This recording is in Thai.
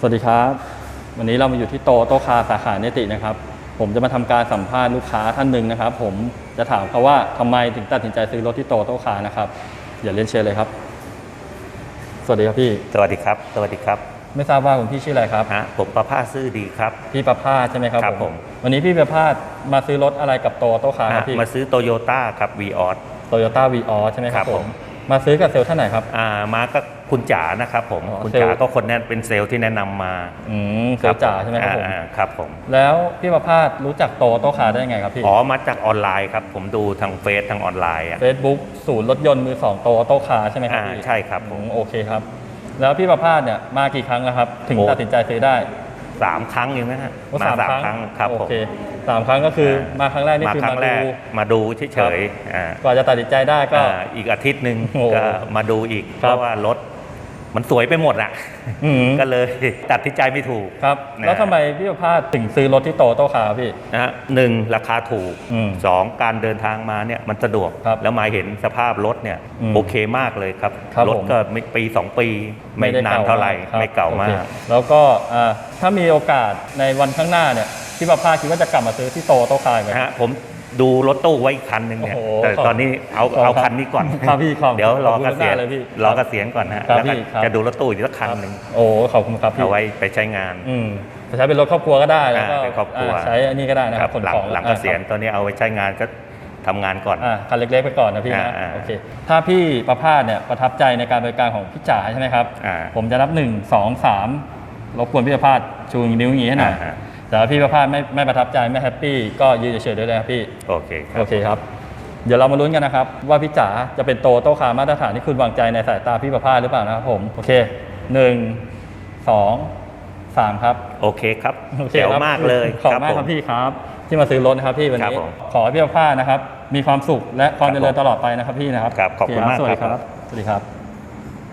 สวัสดีครับ วันนี้เรามาอยู่ที่โตโตคาสาขาเนตินะครับ ผมจะมาทำการสัมภาษณ์ลูกค้าท่านหนึ่งนะครับ ผมจะถามเขาว่าทำไมถึงตัดสินใจซื้อรถที่โตโตคานะครับอย่าเล่นเชิญเลยครับ สวัสดีครับพี่ สวัสดีครับ สวัสดีครับ ไม่ทราบว่าคุณพี่ชื่ออะไรครับฮะผมประภาสซื่อดีครับ พี่ประภาสใช่ไหมครับครับผม วันนี้พี่ประภาสมาซื้อรถอะไรกับโตโตคาครับฮะพี่มาซื้อโตโยต้าครับวีออสโตโยต้าวีออใช่ไหมครับครับผผม มมาซื้อกับเซลล์ท่านไหนครับ อ่ามาก็คุณจ๋านะครับผมอ๋อคุณเซลล์ จ๋าก็คนนั้นเป็นเซลล์ที่แนะนำมาอืมเซลล์จ๋าใช่ไหมครับผมอ่าครับผมแล้วพี่ประภาสรู้จักโตโตคาได้ยังไงครับพี่ อ๋อมาจากออนไลน์ครับ ผมดูทางเฟซทางออนไลน์อะเฟซบุ๊กศูนย์รถยนต์มือสองโตโตคาใช่ไหมครับอ่าพี่ใช่ครับผอืมมโอเคครับ แล้วพี่ประภาสเนี่ยมากี่ครั้งแล้วครับ ถึงโอ้ ตัดสินใจซื้อได้สามครั้งเองนะฮะโอ้มาสามครั้งครับโอผมเค สามครั้งก็คือมาครั้งแรกนี่มาคือครั้มางแรดู กมาดูเฉยๆอ่าก่อนจะตัดสินใจได้ก็ อ่าอีกอาทิตย์หนึ่งโอ้ก็มาดูอีกคเพรับ ราะว่ารถมันสวยไปหมดอะ อืมก็เลยตัดสินใจไม่ถูก ครับ นะ แล้วทำไมพี่ประภาสถึงซื้อรถที่โตโตคาพี่ นะฮะหนึ่งราคาถูกอืมสองการเดินทางมาเนี่ยมันสะดวก ครับแล้วมาเห็นสภาพรถเนี่ยอืมโอเคมากเลยครับครับรถผม ก็ไม่ปีสองปีไม่ด้นานเท่าไหร่ครับไม่เก่าโอมาคกแล้วก็อ่าถ้ามีโอกาสในวันข้างหน้าเนี่ย พี่ประภาสคิดว่าจะกลับมาซื้อที่โตโตคาอีกไหมนะฮะผมดูรถตู้ไว้อีกคันหนึ่งเนี่ยโอ้โหแต่ขอบตอนนี้เอาขอบเอาครับคันนี้ก่อนครับพี่ขอบเดี๋ยวรอขอบคุณเกษียณมากเลยพี่รอเกษียณก่อนนะฮะครับแล้วก็พี่ครับ จะดูรถตู้อีกสักคันหนึ่งโอ้ขอบคุณครับพี่เอาไว้ไปใช้งาน อืมจะใช้เป็นรถครอบครัวก็ได้แล้วก็อ่าเป็นครอบครัวาใช้อันนี้ก็ได้นะครับขนหลังของหลังเกษียณตอนนี้เอาไว้ใช้งานก็ทำงานก่อน อ่าคันเล็กๆไปก่อนนะพี่นะอ่าอ่าโอเคถ้าพี่ประภาสเนี่ยประทับใจในการบริการของพี่จ๋าใช่ไหมครับ อ่า ผมจะนับหนึ่งสองสามรบกวนพี่ประภาสชูนิ้วอย่างนี้ให้หน่อย อ่าฮะ แต่ว่าพี่ประภาสไม่ไม่ประทับใจไม่แฮปปี้ก็ยืนเฉยๆได้เลยครับพี่ โอเคครัโอบเคครับ เดี๋ยวเรามาลุ้นกันนะครับ ว่าพี่จ๋าจะเป็นโตโต้คาร์มาตรฐานที่คุณวางใจในสายตาพี่ประภาสหรือเปล่านะครับผม โอเคหนึ่งสองสามครับ โอเคครับโอเคเจ๋วครับมากเลยขอบคุณมากผครับพี่ครับ ที่มาซื้อรถนะครับพี่วันครับนี้ผมขอให้พี่ประภาสนะครับ มีความสุขและความครับเจริญผมตลอดไปนะครับพี่นะครับครับขอบคุณโเมากสวัสดีครับ สวัสดีครับ